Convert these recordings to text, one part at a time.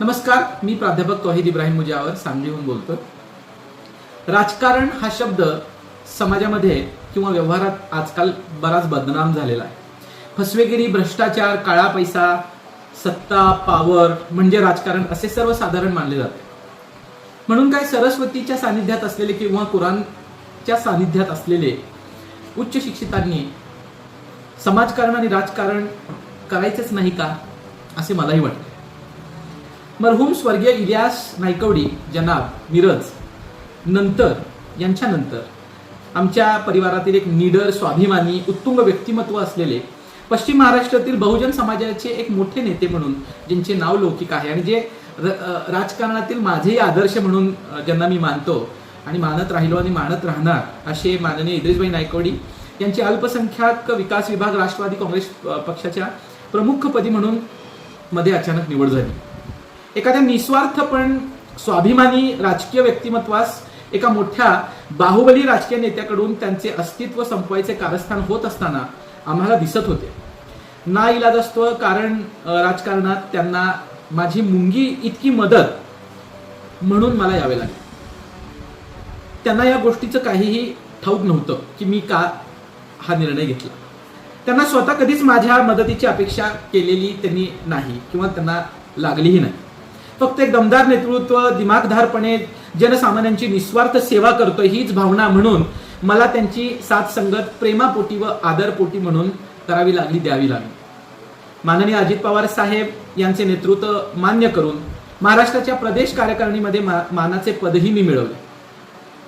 नमस्कार मी प्राध्यापक तोहिद इब्राहिम मुजावर सांगलीहून बोलतो राजकारण हा शब्द समाजामध्ये किंवा व्यवहारात आजकाल बराच बदनाम झालेला आहे. फसवेगिरी भ्रष्टाचार काळा पैसा सत्ता पावर म्हणजे राजकारण असे सर्वसाधारण मानले जाते. म्हणून काय सरस्वतीच्या सानिध्यात असलेले किंवा कुराणच्या सानिध्यात असलेले उच्च शिक्षितांनी समाजकारण आणि राजकारण करायचंच नाही का असे मलाही वाटते. मरहूम स्वर्गीय इलियास नायकवडी जनाब मिरज नंतर यांच्यानंतर आमच्या परिवारातील एक निडर स्वाभिमानी उत्तुंग व्यक्तिमत्व असलेले पश्चिम महाराष्ट्रातील बहुजन समाजाचे एक मोठे नेते म्हणून ज्यांचे नाव लौकिक आहे आणि जे र- राजकारणातील माझेही आदर्श म्हणून ज्यांना मी मानतो आणि मानत राहिलो आणि मानत राहणार असे माननीय इद्रिसभाई नायकवडी यांची अल्पसंख्याक विकास विभाग राष्ट्रवादी काँग्रेस पक्षाच्या प्रमुखपदी म्हणून मध्ये अचानक निवड झाली. एखाद्या निस्वार्थ पण स्वाभिमानी राजकीय व्यक्तिमत्वास एका मोठ्या बाहुबली राजकीय नेत्याकडून त्यांचे अस्तित्व संपवायचे कारस्थान होत असताना आम्हाला दिसत होते. ना इलाजस्त्व कारण राजकारणात त्यांना माझी मुंगी इतकी मदत म्हणून मला यावे लागले. त्यांना या गोष्टीचं काहीही ठाऊक नव्हतं की मी का हा निर्णय घेतला. त्यांना स्वतः कधीच माझ्या मदतीची अपेक्षा केलेली त्यांनी नाही किंवा त्यांना लागलीही नाही. फक्त एक दमदार नेतृत्व दिमागधारपणे जनसामान्यांची निस्वार्थ सेवा करतोय हीच भावना म्हणून मला त्यांची साथ संगत प्रेमापोटी व आदरपोटी म्हणून करावी लागली द्यावी लागली. माननीय अजित पवार साहेब यांचे नेतृत्व मान्य करून महाराष्ट्राच्या प्रदेश कार्यकारिणीमध्ये मा- मानाचे पदही मी मिळवले.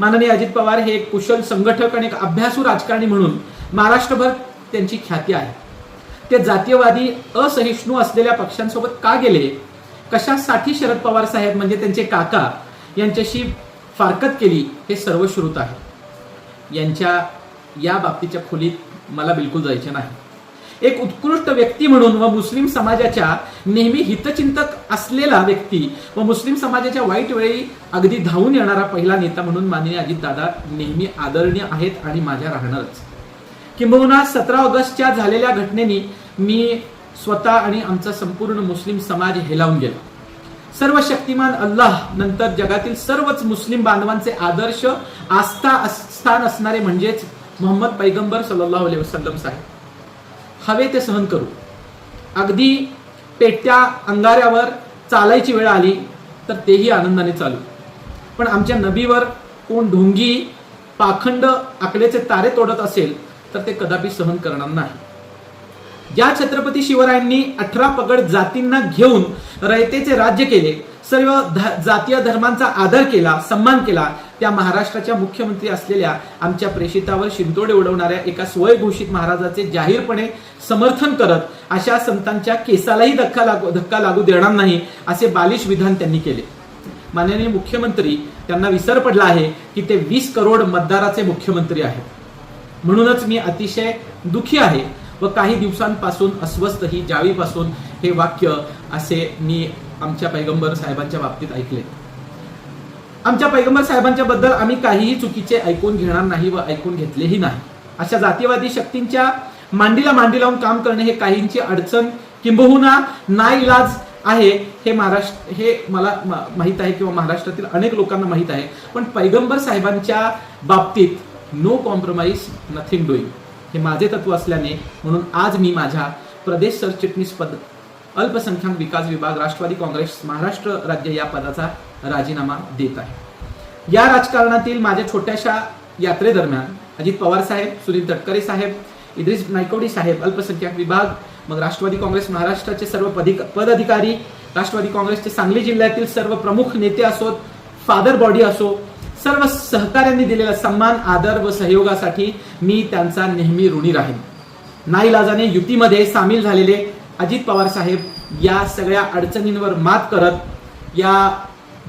माननीय अजित पवार हे एक कुशल संघटक आणि एक अभ्यासू राजकारणी म्हणून महाराष्ट्रभर त्यांची ख्याती आहे. ते जातीयवादी असहिष्णू असलेल्या पक्षांसोबत का गेले? कशासाठी शरद पवार साहेब म्हणजे त्यांचे काका यांच्याशी फारकत केली हे सर्व श्रुत आहे. यांच्या या बाबतीच्या खोलीत मला बिलकुल जायचे नाही. एक उत्कृष्ट व्यक्ती म्हणून व मुस्लिम समाजाच्या नेहमी हितचिंतक असलेला व्यक्ती व मुस्लिम समाजाच्या वाईट वेळी अगदी धावून येणारा पहिला नेता म्हणून माननीय अजितदादा नेहमी आदरणीय आहेत आणि माझ्या राहणारच. किंबहुना सतरा ऑगस्टच्या झालेल्या घटनेनी मी स्वतः आणि आमचा संपूर्ण मुस्लिम समाज हेलावून गेला. सर्व शक्तिमान अल्लाह नंतर जगातील सर्वच मुस्लिम बांधवांचे आदर्श आस्था स्थान असणारे म्हणजेच मोहम्मद पैगंबर सल्लल्लाहु अलैहि वसल्लम साहेब. हवे ते सहन करू. अगदी पेट्या अंगाऱ्यावर चालायची वेळ आली तर तेही आनंदाने चालू. पण आमच्या नबीवर कोण ढोंगी पाखंड आकड्याचे तारे तोडत असेल तर ते कदापि सहन करणार नाही. ज्या छत्रपती शिवरायांनी अठरा पगड जातींना घेऊन रयतेचे राज्य केले सर्व जातीय धर्मांचा आदर केला सन्मान केला त्या महाराष्ट्राच्या मुख्यमंत्री असलेल्या आमच्या प्रेषितावर शिंतोडे उडवणाऱ्या एका स्वयंघोषित महाराजाचे जाहीरपणे समर्थन करत अशा संतांच्या केसालाही धक्का लागू धक्का लागू देणार नाही असे बालिश विधान त्यांनी केले. माननीय मुख्यमंत्री त्यांना विसर पडला आहे की ते वीस करोड मतदाराचे मुख्यमंत्री आहेत. म्हणूनच मी अतिशय दुखी आहे. व काही दिवसांपासून अस्वस्थ ही जावीपासून हे वाक्य असे मी आमच्या पैगंबर साहेबांच्या बाबतीत ऐकले. आमच्या पैगंबर साहेबांच्या बद्दल आम्ही काहीही चुकीचे ऐकून घेणार नाही व ऐकून घेतलेही नाही. अशा जातीवादी शक्तींच्या मांडीला मांडी लावून काम करणे हे काहींची अडचण किंबहुना नाईलाज आहे हे महाराष्ट्र हे मला माहीत माहीत आहे किंवा महाराष्ट्रातील अनेक लोकांना माहीत आहे. पण पैगंबर साहेबांच्या बाबतीत नो कॉम्प्रोमाइज नथिंग डुईंग हे माझे तत्व असल्याने म्हणून आज मी माझ्या प्रदेश सरचिटणीस पद अल्पसंख्याक विकास विभाग राष्ट्रवादी काँग्रेस महाराष्ट्र राज्य या पदाचा राजीनामा देत आहे. या राजकारणातील माझ्या छोट्याशा यात्रेदरम्यान अजित पवार साहेब सुनील तटकरे साहेब इद्रिस नायकोडी साहेब अल्पसंख्याक विभाग मग राष्ट्रवादी काँग्रेस महाराष्ट्राचे सर्व पदिक पदाधिकारी राष्ट्रवादी काँग्रेसचे सांगली जिल्ह्यातील सर्व प्रमुख नेते असोत फादर बॉडी असो सर्व सहकार्यांनी दिलेला सन्मान आदर व सहयोगासाठी मी त्यांचा नेहमी ऋणी राहीन. नाईलाजाने युतीमध्ये सामील झालेले अजित पवार साहेब या सगळ्या अडचणींवर मात करत या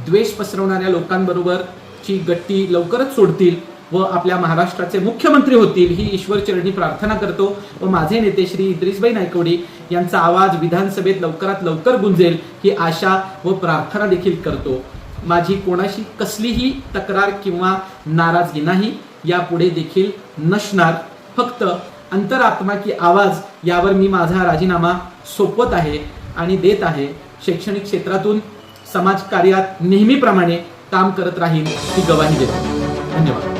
द्वेष पसरवणाऱ्या लोकांबरोबरची गट्टी लवकरच सोडतील व आपल्या महाराष्ट्राचे मुख्यमंत्री होतील ही ईश्वरचरणी प्रार्थना करतो व माझे नेते श्री इद्रिसबाई नायकवडी यांचा आवाज विधानसभेत लवकरात लवकर गुंजेल ही आशा व प्रार्थना देखील करतो. माझी कोणाशी कसलीही तक्रार किंवा नाराजगी नाही यापुढे देखील नसणार. फक्त अंतरात्मा की आवाज यावर मी माझा राजीनामा सोपवत आहे आणि देत आहे. शैक्षणिक क्षेत्रातून समाजकार्यात नेहमीप्रमाणे काम करत राहील ही गवाही देतो. धन्यवाद.